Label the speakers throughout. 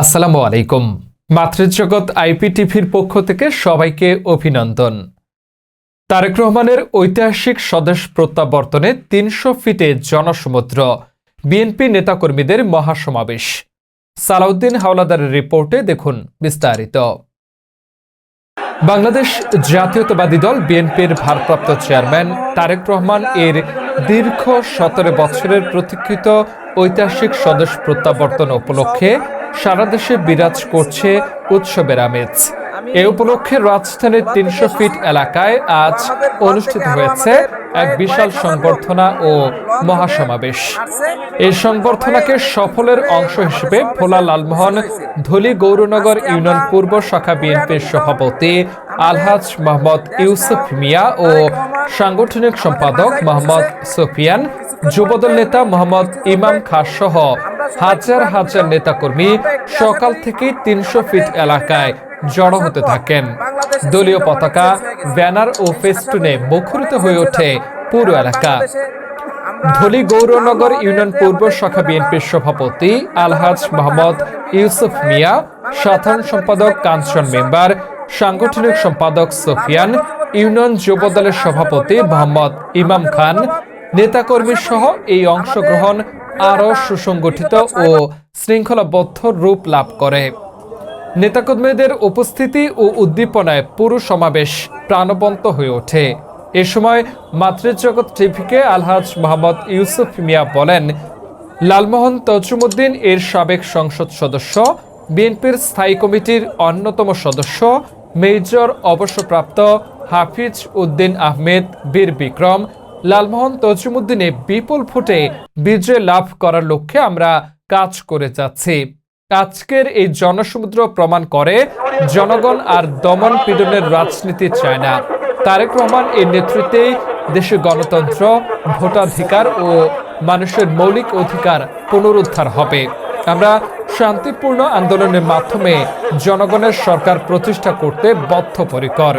Speaker 1: আসসালামু আলাইকুম। মাতৃজগৎ আইপিটিভির পক্ষ থেকে সবাইকে অভিনন্দন। তারেক রহমানের ঐতিহাসিক স্বদেশ প্রত্যাবর্তনে তিনশো ফিটে জনসমুদ্র, বিএনপি নেতাকর্মীদের মহাসমাবেশ। সালাউদ্দিন হাওলাদারের রিপোর্টে দেখুন বিস্তারিত। বাংলাদেশ জাতীয়তাবাদী দল বিএনপির ভারপ্রাপ্ত চেয়ারম্যান তারেক রহমান এর দীর্ঘ সতেরো বছরের প্রতীক্ষিত ঐতিহাসিক স্বদেশ প্রত্যাবর্তন উপলক্ষে সারা দেশে বিরাজ করছে উৎসবের আমেজ। এ উপলক্ষে রাজধানীর তিনশো ফিট এলাকায় আজ অনুষ্ঠিত হয়েছে এক বিশাল সংবর্ধনা ও মহাসমাবেশ। এই সংবর্ধনাকে সফলের অংশ হিসেবে ভোলা লালমোহন, ধলি গৌরনগর ইউনিয়ন পূর্ব শাখা বিএনপির সভাপতি আলহাজ মোহাম্মদ ইউসুফ মিয়া ও সাংগঠনিক সম্পাদক মোহাম্মদ সোফিয়ান, যুবদল নেতা মোহাম্মদ ইমাম খাস সহ হাজার হাজার নেতাকর্মী সকাল থেকে তিনশো ফিট এলাকায় জড়ো হতে থাকেন। দলীয় পতাকা, ব্যানার ও ফেস্টুনে মুখরিত হয়ে ওঠে পুরো এলাকা। ধলি গৌরনগর ইউনিয়ন পূর্ব শাখা বিএনপির সভাপতি আলহাজ মোহাম্মদ ইউসুফ মিয়া, সাধারণ সম্পাদক কাঞ্চন মেম্বার, সাংগঠনিক সম্পাদক সোফিয়ান, ইউনিয়ন যুব দলের সভাপতি মোহাম্মদ ইমাম খান, নেতাকর্মী সহ এই অংশগ্রহণ আরও সুসংগঠিত ও শৃঙ্খলাবদ্ধ রূপ লাভ করে। নেতাকর্মীদের উপস্থিতি ও উদ্দীপনায় পুরো সমাবেশ প্রাণবন্ত হয়ে ওঠে। এ সময় মাতৃজগৎ টিভিকে আলহাজ মোহাম্মদ ইউসুফ মিয়া বলেন, লালমোহন তজুমুদ্দিন এর সাবেক সংসদ সদস্য, বিএনপির স্থায়ী কমিটির অন্যতম সদস্য, মেজর অবসরপ্রাপ্ত হাফিজ উদ্দিন আহমেদ, বীর বিক্রম লালমোহন তজুমুদ্দিনে বিপুল ভোটে বিজয় লাভ করার লক্ষ্যে আমরা কাজ করে যাচ্ছি। আজকের এই জনসমুদ্র প্রমাণ করে জনগণ আর দমন পীড়নের রাজনীতি চায় না। তারেক রহমান এর নেতৃত্বে দেশে গণতন্ত্র, ভোটাধিকার ও মানুষের মৌলিক অধিকার পুনরুদ্ধার হবে। আমরা শান্তিপূর্ণ আন্দোলনের মাধ্যমে জনগণের সরকার প্রতিষ্ঠা করতে বদ্ধপরিকর।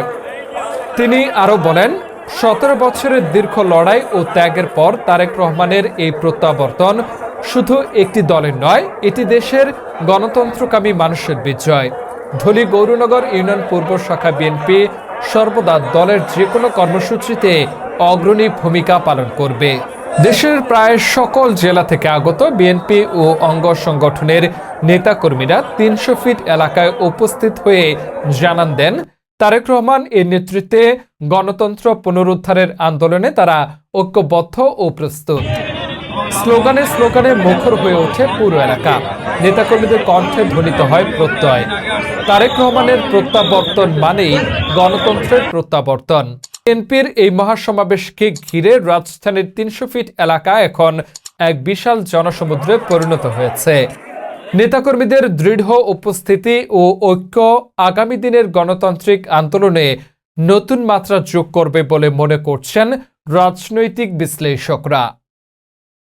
Speaker 1: তিনি আরও বলেন সতেরো বছরের দীর্ঘ লড়াই ও ত্যাগের পর তারেক রহমানের এই প্রত্যাবর্তন শুধু একটি দলের নয়, এটি দেশের গণতন্ত্রকামী মানুষের বিজয়। ধলি গৌরনগর ইউনিয়ন পূর্ব শাখা বিএনপি সর্বদা দলের যে কোনো কর্মসূচিতে অগ্রণী ভূমিকা পালন করবে। দেশের প্রায় সকল জেলা থেকে আগত বিএনপি ও অঙ্গ সংগঠনের নেতাকর্মীরা তিনশো ফিট এলাকায় উপস্থিত হয়ে জানান দেন তারেক রহমান এর নেতৃত্বে গণতন্ত্র পুনরুদ্ধারের আন্দোলনে তারা ঐক্যবদ্ধ ও প্রস্তুত। স্লোগানে স্লোগানে মুখর হয়ে ওঠে পুরো এলাকা। নেতাকর্মীদের কণ্ঠে ধ্বনিত হয় প্রত্যয়। তারেক রহমানের প্রত্যাবর্তন মানেই গণতন্ত্রের প্রত্যাবর্তন। এনপির এই মহাসমাবেশকে ঘিরে রাজধানীর তিনশো ফিট এলাকা এখন এক বিশাল জনসমুদ্রে পরিণত হয়েছে। নেতাকর্মীদের দৃঢ় উপস্থিতি ও ঐক্য আগামী দিনের গণতান্ত্রিক আন্দোলনে নতুন মাত্রা যোগ করবে বলে মনে করছেন রাজনৈতিক বিশ্লেষকরা।